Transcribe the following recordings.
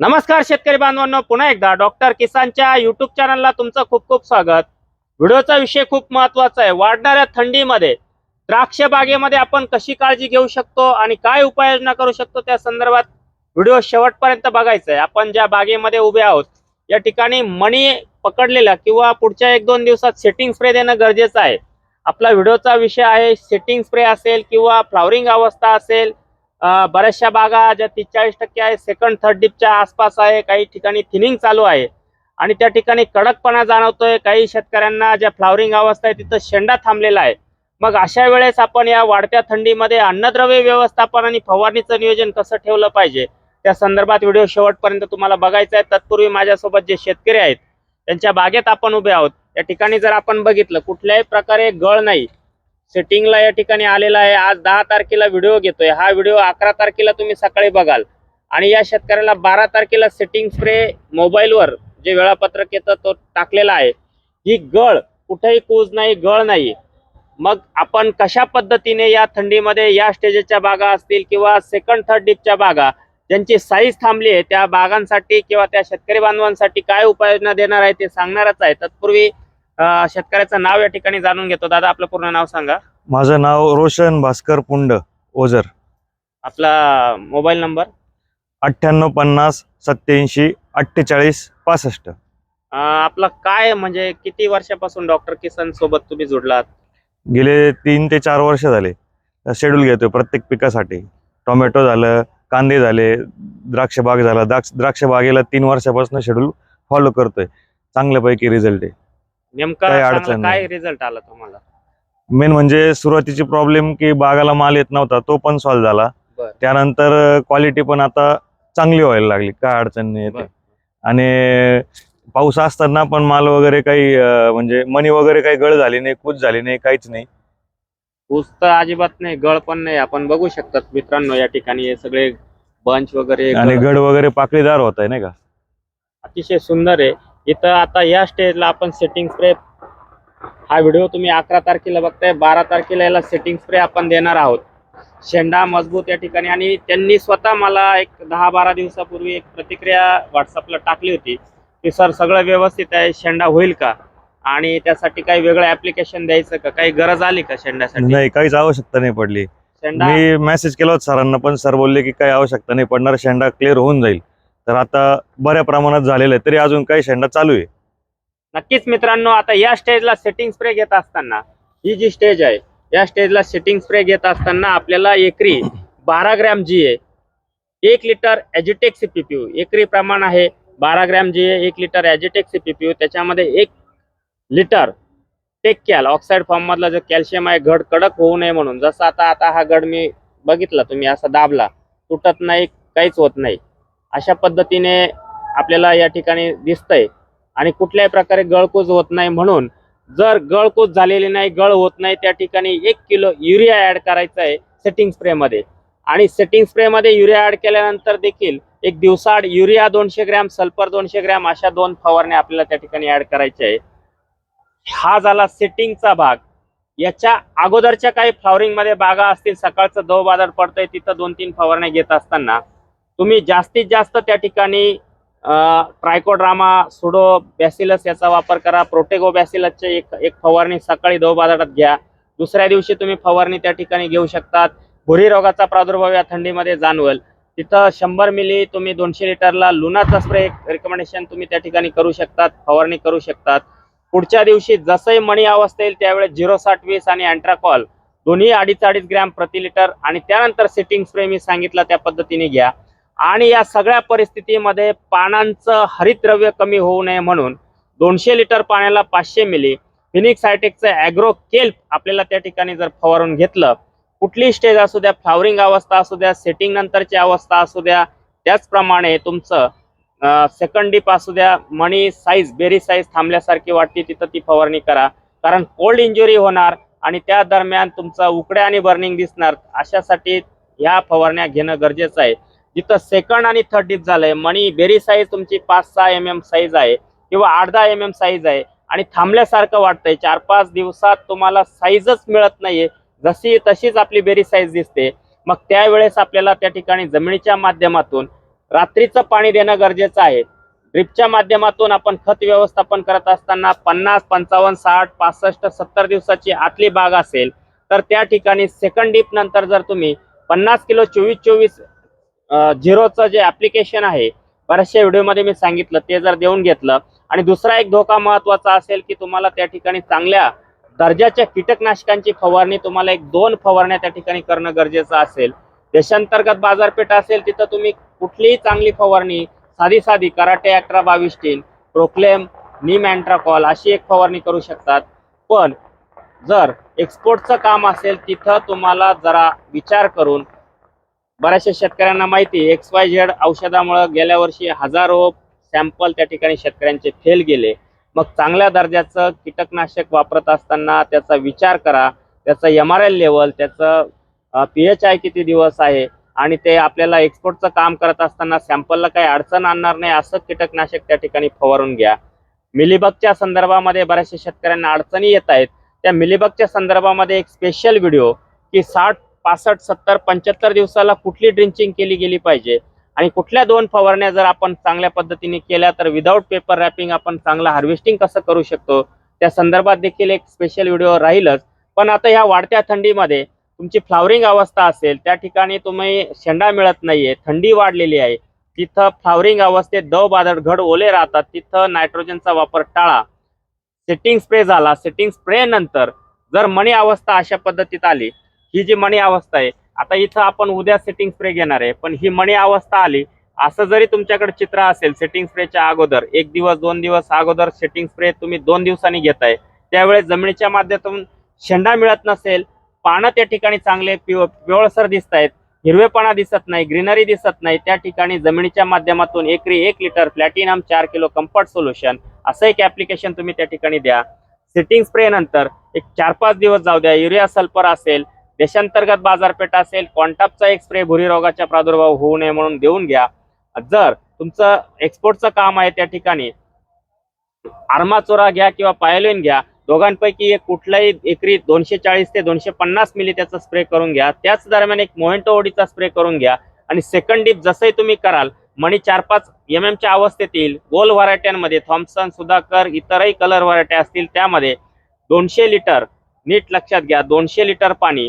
नमस्कार शेतकरी बांधवांनो पुन्हा एकदा डॉक्टर किसानच्या युट्यूब चॅनलला तुमचं खूप खूप स्वागत. व्हिडिओचा विषय खूप महत्त्वाचा आहे. वाढणाऱ्या थंडीमध्ये द्राक्ष बागेमध्ये आपण कशी काळजी घेऊ शकतो आणि काय उपाययोजना करू शकतो त्या संदर्भात व्हिडिओ शेवटपर्यंत बघायचा आहे. आपण ज्या बागेमध्ये उभे आहोत या ठिकाणी मणी पकडलेला किंवा पुढच्या एक दोन दिवसात सेटिंग स्प्रे देणं गरजेचं आहे. आपला व्हिडिओचा विषय आहे सेटिंग स्प्रे असेल किंवा फ्लॉवरिंग अवस्था असेल बऱ्याचशा बागा ज्या तीस चाळीस टक्के आहे सेकंड थर्ड डिपच्या आसपास आहे काही ठिकाणी थिनिंग चालू आहे. आणि त्या ठिकाणी कडकपणा जाणवतोय काही शेतकऱ्यांना ज्या फ्लॉवरिंग अवस्था आहे तिथं शेंडा थांबलेला आहे. मग अशा वेळेस आपण या वाढत्या थंडीमध्ये अन्नद्रव्य व्यवस्थापन आणि फवारणीचं नियोजन कसं ठेवलं पाहिजे? त्या संदर्भात व्हिडिओ शेवटपर्यंत तुम्हाला बघायचा आहे. तत्पूर्वी माझ्यासोबत जे शेतकरी आहेत त्यांच्या बागेत आपण उभे आहोत. या ठिकाणी जर आपण बघितलं कुठल्याही प्रकारे गळ नाही. सेटिंगला या ठिकाणी आलेला आहे. आज दहा तारखेला व्हिडिओ घेतोय. हा व्हिडिओ अकरा तारखेला तुम्ही सकाळी बघाल. आणि या शेतकऱ्याला बारा तारखेला सेटिंग स्प्रे मोबाईलवर जे वेळापत्रक येतं तो टाकलेला आहे. ही गळ कुठेही कूज नाही गळ नाही. मग आपण कशा पद्धतीने या थंडीमध्ये या स्टेजेसच्या बागा असतील किंवा सेकंड थर्ड डीपच्या बागा ज्यांची साईज थांबली आहे त्या बागांसाठी किंवा त्या शेतकरी बांधवांसाठी काय उपाययोजना देणार आहे ते सांगणारच आहे. तत्पूर्वी शेतकऱ्याचं नाव या ठिकाणी जाणून घेतो. दादा आपलं पूर्ण नाव सांगा. माझं नाव रोशन भास्कर पुंड ओझर. आपला मोबाईल नंबर? अठ्ठ्याण्णव पन्नास सत्याऐंशी अठ्ठेचाळीस पासष्ट. आपलं काय म्हणजे किती वर्षापासून डॉक्टर किसन सोबत तुम्ही जुडलात? गेले तीन ते चार वर्ष झाले. शेड्यूल घेतोय प्रत्येक पिकासाठी. टोमॅटो झालं कांदे झाले द्राक्ष बाग झाला. द्राक्ष द्राक्ष बागेला तीन वर्षापासून शेड्यूल फॉलो करतोय. चांगल्यापैकी रिझल्ट आहे. नेमका काही चांगला अडचण काय नाही. रिझल्ट आला तुम्हाला? मेन म्हणजे सुरुवातीची प्रॉब्लेम की बागाला माल येत नव्हता तो पण सॉल्व्ह झाला. बरं. त्यानंतर क्वालिटी पण आता चांगली व्हायला लागली. काय अडचण नाही येते. आणि पाऊस असताना पण माल वगैरे काही अं, म्हणजे मनी वगैरे काही गळ झाली नाही कूच झाली नाही काहीच नाही. ऊस तर अजिबात नाही गळ पण नाही. आपण बघू शकतात मित्रांनो या ठिकाणी हे सगळे बंच वगैरे आणि गळ गड वगैरे पाकळीदार होत आहे नाही का? अतिशय सुंदर आहे. इथं आता या स्टेजला आपण सेटिंग स्प्रे हा व्हिडिओ तुम्ही अकरा तारखेला बघताय बारा तारखेला याला सेटिंग स्प्रे आपण देणार आहोत. शेंडा मजबूत या ठिकाणी आणि त्यांनी स्वतः मला एक दहा बारा दिवसापूर्वी एक प्रतिक्रिया व्हॉट्सअपला टाकली होती की सर सगळं व्यवस्थित आहे शेंडा होईल का? आणि त्यासाठी काही वेगळं ऍप्लिकेशन द्यायचं का? काही गरज आली का शेंड्यासाठी? नाही काहीच आवश्यकता नाही पडली. शेंडा मी मेसेज केला होता सरांना पण सर बोलले की काही आवश्यकता नाही पडणार शेंडा क्लिअर होऊन जाईल. तर आता बऱ्या प्रमाणात झालेलं आहे. तरी अजून काही शेंडा चालू आहे. नक्कीच मित्रांनो आता या स्टेजला सेटिंग स्प्रे घेत असताना ही जी स्टेज आहे या स्टेजला सेटिंग स्प्रे घेत असताना आपल्याला एकरी बारा ग्रॅम जी आहे एक लिटर ॲजिटेक सीपीपीयू एकरी प्रमाण आहे बारा ग्रॅम जी आहे एक लिटर ॲजिटेक सीपीपीयू त्याच्यामध्ये एक लिटर टेक कॅल ऑक्साईड फॉर्म मधला जो कॅल्शियम आहे घड कडक होऊ नये म्हणून. जसं आता आता हा गड मी बघितला तुम्ही असा दाबला तुटत नाही काहीच होत नाही. अशा पद्धतीने आपल्याला या ठिकाणी दिसतंय. आणि कुठल्याही प्रकारे गळकूज होत नाही म्हणून जर गळकूज झालेली नाही गळ होत नाही त्या ठिकाणी एक किलो युरिया ऍड करायचा आहे सेटिंग स्प्रेमध्ये. आणि सेटिंग स्प्रेमध्ये युरिया ऍड केल्यानंतर देखील एक दिवसाआड युरिया दोनशे ग्रॅम सल्फर दोनशे ग्रॅम अशा दोन फवारण्या आपल्याला त्या ठिकाणी ऍड करायचे आहे हा झाला सेटिंगचा भाग. याच्या अगोदरच्या काही फ्लॉवरिंगमध्ये बागा असतील सकाळचं दव बाजार पडतंय तिथं दोन तीन फवारण्या घेत असताना तुम्ही जास्तीत जास्त त्या ठिकाणी ट्रायकोड्रामा सुडो बॅसिलस याचा वापर करा. प्रोटेगो बॅसिलसचे एक एक फवारणी सकाळी दो बाजारात घ्या. दुसऱ्या दिवशी तुम्ही फवारणी त्या ठिकाणी घेऊ शकतात. भुरी रोगाचा प्रादुर्भाव या थंडीमध्ये जाणवेल. तिथं शंभर मिली तुम्ही दोनशे लिटरला लुणाचा स्प्रे रिकमेंडेशन तुम्ही त्या ठिकाणी करू शकतात फवारणी करू शकतात. पुढच्या दिवशी जसंही मणी अवस्था येईल त्यावेळेस झिरो साठ वीस आणि अँट्राकॉल. दोन्ही अडीच अडीच ग्रॅम प्रति लिटर आणि त्यानंतर सिटिंग स्प्रे मी सांगितलं त्या पद्धतीने घ्या. आणि या सगळ्या परिस्थितीमध्ये पानांचं हरितद्रव्य कमी होऊ नये म्हणून दोनशे लिटर पाण्याला पाचशे मिली फिनिक्स सायटेकचं ॲग्रो केल्प आपल्याला त्या ठिकाणी जर फवारून घेतलं कुठली स्टेज असू द्या फ्लावरिंग अवस्था असू द्या सेटिंग नंतरची अवस्था असू द्या त्याचप्रमाणे तुमचं सेकंड डीप असू द्या मणी साईज बेरी साईज थांबल्यासारखी वाटते तिथं ती फवारणी करा. कारण कोल्ड इंजुरी होणार आणि त्या दरम्यान तुमचं उकड्या आणि बर्निंग दिसणार अशासाठी ह्या फवारण्या घेणं गरजेचं आहे. जिथं सेकंड आणि थर्ड डीप झालंय. मणी बेरी साईज तुमची पाच सहा एम एम साईज आहे किंवा आठ दहा एम एम साईज आहे आणि थांबल्यासारखं वाटतंय. चार पाच दिवसात तुम्हाला साईजच मिळत नाहीये. जशी तशीच आपली बेरी साईज दिसते. मग त्यावेळेस आपल्याला त्या ठिकाणी जमिनीच्या माध्यमातून रात्रीचं पाणी देणं गरजेचं आहे. ड्रिपच्या माध्यमातून आपण खत व्यवस्थापन करत असताना पन्नास पंचावन्न साठ पासष्ट सत्तर दिवसाची आतली बाग असेल तर त्या ठिकाणी सेकंड डीप नंतर जर तुम्ही पन्नास किलो चोवीस चोवीस झिरोचं जे ऍप्लिकेशन आहे बऱ्याचशा व्हिडिओमध्ये मी सांगितलं ते जर देऊन घेतलं आणि दुसरा एक धोका महत्त्वाचा असेल की तुम्हाला त्या ठिकाणी चांगल्या दर्जाच्या कीटकनाशकांची फवारणी तुम्हाला एक दोन फवारण्या त्या ठिकाणी करणं गरजेचं असेल. देशांतर्गत बाजारपेठ असेल तिथं तुम्ही कुठलीही चांगली फवारणी साधी साधी कराटे अठरा बावीस टीन प्रोक्लेम नीम अँट्राकॉल अशी एक फवारणी करू शकतात. पण जर एक्सपोर्टचं काम असेल तिथं तुम्हाला जरा विचार करून बऱ्याचशा शेतकऱ्यांना माहिती एक्स वाय झेड औषधामुळे गेल्या वर्षी हजारो सॅम्पल त्या ठिकाणी शेतकऱ्यांचे फेल गेले. मग चांगल्या दर्जाचं कीटकनाशक वापरत असताना त्याचा विचार करा त्याचं एम आर एल लेवल त्याचं पी एच आय किती दिवस आहे आणि ते आपल्याला एक्सपोर्टचं काम करत असताना सॅम्पलला काही अडचण आणणार नाही असं कीटकनाशक त्या ठिकाणी फवारून घ्या. मिलीबगच्या संदर्भामध्ये बऱ्याचशा शेतकऱ्यांना अडचणी येत आहेत. त्या मिलीबगच्या संदर्भामध्ये एक स्पेशल व्हिडिओ की साठ पासष्ट सत्तर पंच्याहत्तर दिवसाला कुठली ड्रिंचिंग केली गेली पाहिजे? आणि कुठल्या दोन फवारण्या जर आपण चांगल्या पद्धतीने केल्या तर विदाऊट पेपर रॅपिंग आपण चांगलं हार्वेस्टिंग कसं करू शकतो? त्या संदर्भात देखील एक स्पेशल व्हिडिओ राहीलच. पण आता ह्या वाढत्या थंडीमध्ये तुमची फ्लावरिंग अवस्था असेल त्या ठिकाणी तुम्ही शेंडा मिळत नाहीये थंडी वाढलेली आहे. तिथं फ्लावरिंग अवस्थेत दव बादळ घड ओले राहतात तिथं नायट्रोजनचा वापर टाळा. सेटिंग स्प्रे झाला सेटिंग स्प्रे नंतर जर मणी अवस्था अशा पद्धतीत आली ही जी मणी अवस्था आहे आता इथं आपण उद्या सेटिंग स्प्रे घेणार आहे पण ही मणी अवस्था आली असं जरी तुमच्याकडे चित्र असेल सेटिंग स्प्रेच्या अगोदर एक दिवस दोन दिवस अगोदर सेटिंग स्प्रे तुम्ही दोन दिवसांनी घेताय त्यावेळेस जमिनीच्या माध्यमातून शेंडा मिळत नसेल पानं त्या ठिकाणी चांगले पिव पिवळसर दिसत आहेत हिरवेपणा दिसत नाही ग्रीनरी दिसत नाही त्या ठिकाणी जमिनीच्या माध्यमातून एकरी एक लिटर प्लॅटिनम चार किलो कम्फर्ट सोल्युशन असं एक ऍप्लिकेशन तुम्ही त्या ठिकाणी द्या. सिटिंग स्प्रे नंतर एक चार पाच दिवस जाऊ द्या युरिया सल्फर असेल देशांतर्गत बाजारपेठ असेल कॉन्टापचा एक स्प्रे भुरी रोगाचा प्रादुर्भाव होऊ नये म्हणून देऊन घ्या. जर तुमचं एक्सपोर्टचं काम आहे त्या ठिकाणी आर्माचोरा घ्या किंवा पायलिन घ्या दोघांपैकी एक कुठलाही एकरी दोनशे चाळीस ते दोनशे पन्नास मिली त्याचा स्प्रे करून घ्या. त्याच दरम्यान एक मोहेंटो ओडीचा स्प्रे करून घ्या. आणि सेकंड डीप जसंही तुम्ही कराल मणी चार पाच एम एमच्या अवस्थेत येईल. गोल व्हरायट्यांमध्ये थॉम्सन सुधाकर इतरही कलर व्हरायट्या असतील त्यामध्ये दोनशे लिटर नीट लक्षात घ्या दोनशे लिटर पाणी.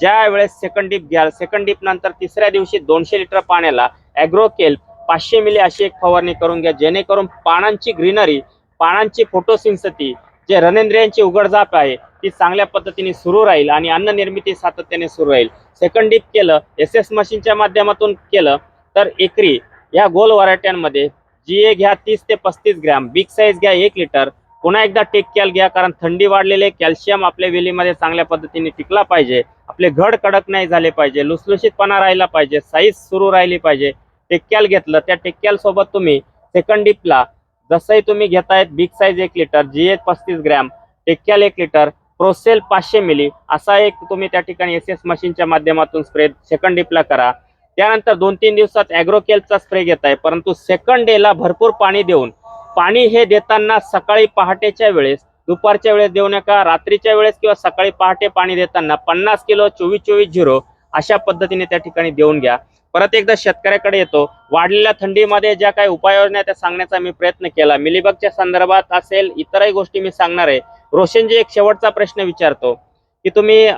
ज्या वेळेस सेकंड डीप घ्याल सेकंड डीप नंतर तिसऱ्या दिवशी दोनशे लिटर पाण्याला ॲग्रोकेल पाचशे मिली अशी एक फवारणी करून घ्या. जेणेकरून पानांची ग्रीनरी पानांची फोटोसिन्सती जे रनेंद्रियांची उघडझाप आहे ती चांगल्या पद्धतीने सुरू राहील आणि अन्न निर्मिती सातत्याने सुरू राहील. सेकंड डीप केलं एस एस मशीनच्या माध्यमातून केलं तर एकरी या गोल व्हरायट्यांमध्ये जी ए घ्या तीस ते पस्तीस ग्रॅम बिग साईज घ्या एक लिटर पुन्हा एकदा टेक कॅल घ्या कारण थंडी वाढलेले कॅल्शियम आपल्या वेलीमध्ये चांगल्या पद्धतीने टिकला पाहिजे. आपले घड कडक नाही झाले पाहिजे लुसलुशीतपणा राहिला पाहिजे साईज सुरू राहिली पाहिजे. टेक्क्याल घेतलं त्या टेक्क्याल सोबत तुम्ही सेकंड डिपला जसंही तुम्ही घेतायत बिग साईज एक लिटर जी एच पस्तीस ग्रॅम टेक्क्याल एक लिटर प्रोसेल पाचशे मिली असा एक तुम्ही त्या ठिकाणी एस एस मशीनच्या माध्यमातून स्प्रे सेकंड डिपला करा. त्यानंतर दोन तीन दिवसात ॲग्रोकेलचा स्प्रे घेताय परंतु सेकंड डेला भरपूर पाणी देऊन पाणी हे देताना सकाळी पहाटेच्या वेळेस दुपारच्या वेळेस देऊ नका रात्रीच्या वेळेस किंवा सकाळी पहाटे पाणी देताना पन्नास किलो चोवीस चोवीस झिरो अशा पद्धतीने त्या ठिकाणी देऊन घ्या. परत एकदा शेतकऱ्याकडे येतो. वाढलेल्या थंडीमध्ये ज्या काही उपाययोजना आहेत त्या सांगण्याचा मी प्रयत्न केला. मिलीबगच्या संदर्भात असेल इतरही गोष्टी मी सांगणार आहे. रोशनजी एक शेवटचा प्रश्न विचारतो की तुम्ही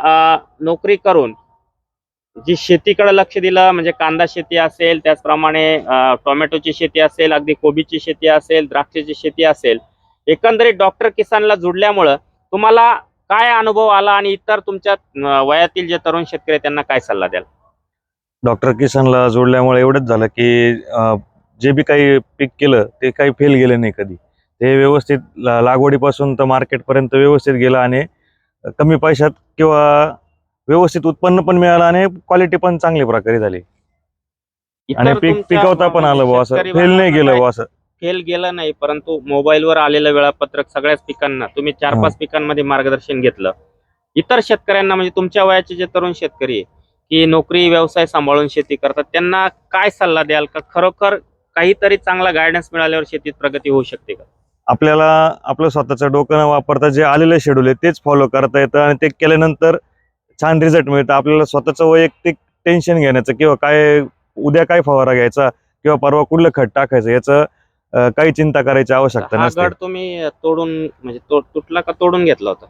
नोकरी करून जी शेतीकडे लक्ष दिलं म्हणजे कांदा शेती असेल त्याचप्रमाणे टोमॅटोची शेती असेल अगदी कोबीची शेती असेल द्राक्षाची शेती असेल एकंदरीत डॉक्टर किसानला जुडल्यामुळं तुम्हाला काय अनुभव आला आणि इतर तुमच्या वयातील जे तरुण शेतकरी त्यांना काय सल्ला द्याल? डॉक्टर किसनला जोडल्यामुळे एवढंच झालं की जे बी काही पीक केलं ते काही फेल गेलं नाही कधी. ते व्यवस्थित लागवडीपासून तर मार्केटपर्यंत व्यवस्थित गेलं आणि कमी पैशात किंवा व्यवस्थित उत्पन्न पण मिळालं आणि क्वालिटी पण चांगल्या प्रकारे झाली. आणि पीक पिकवता पण आलं असं. फेल नाही गेलं असं. फेल गेलं नाही परंतु मोबाईलवर आलेलं वेळापत्रक सगळ्याच पिकांना तुम्ही चार हा. पाच पिकांमध्ये मार्गदर्शन घेतलं. इतर शेतकऱ्यांना म्हणजे तुमच्या वयाचे जे तरुण शेतकरी आहे, की नोकरी व्यवसाय सांभाळून शेती करतात त्यांना काय सल्ला द्याल? का खरोखर काहीतरी चांगला गायडन्स मिळाल्यावर शेतीत प्रगती होऊ शकते का? आपल्याला आपलं स्वतःचं डोकं न वापरता जे आलेलं शेड्यूल आहे तेच फॉलो करता येतं आणि ते केल्यानंतर छान रिझल्ट मिळतं. आपल्याला स्वतःचं वैयक्तिक टेन्शन घेण्याचं किंवा काय उद्या काय फवारा घ्यायचा किंवा परवा कुठलं खत टाकायचं याचं काही चिंता करायची आवश्यकता हा नसते. गड तुम्ही तोडून म्हणजे तो- तुटला का तोडून घेतला होता?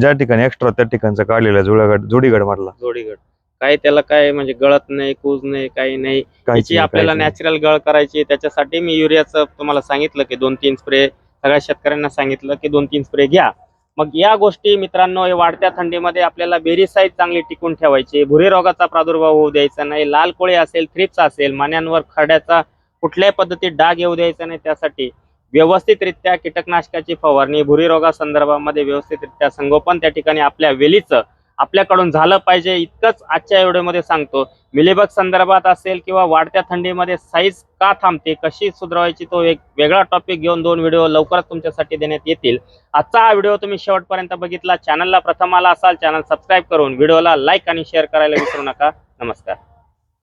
ज्या ठिकाणी एक्स्ट्रा त्या ठिकाणचं काढलेलं जुळगड जोडीगड मधला. जोडीगड. काय त्याला काय म्हणजे गळत नाही कूज नाही काही नाही. काहीच त्याची नाही, आपल्याला काहीच नाही. नॅचरल गळ करायची आहे. त्याच्यासाठी मी युरियाचं तुम्हाला सांगितलं की दोन तीन स्प्रे सगळ्या शेतकऱ्यांना सांगितलं की दोन तीन स्प्रे घ्या. मग या गोष्टी मित्रांनो हे वाढत्या थंडीमध्ये आपल्याला बेरी साईज चांगली टिकून ठेवायची भुरी रोगाचा प्रादुर्भाव होऊ द्यायचा नाही. लाल कोळी असेल थ्रिप्स असेल मान्यांवर खड्याचा कुठल्याही पद्धतीत डाग येऊ द्यायचा नाही त्यासाठी व्यवस्थितरित्या कीटकनाशकाची फवारणी भुरी रोगासंदर्भामध्ये व्यवस्थितरित्या संगोपन त्या ठिकाणी आपल्या वेलीचं आपल्याकडून झालं पाहिजे इतकंच आजच्या व्हिडिओमध्ये सांगतो. मिलीबग संदर्भात असेल किंवा वाढत्या थंडीमध्ये साईज का थांबते कशी सुधारायची तो एक वेगळा टॉपिक घेऊन दोन व्हिडिओ लवकरच तुमच्यासाठी देण्यात येतील. आजचा हा व्हिडिओ तुम्ही शेवटपर्यंत बघितला चॅनलला प्रथम आला असाल चॅनल सबस्क्राईब करून व्हिडिओला लाईक आणि शेअर करायला विसरू नका. नमस्कार.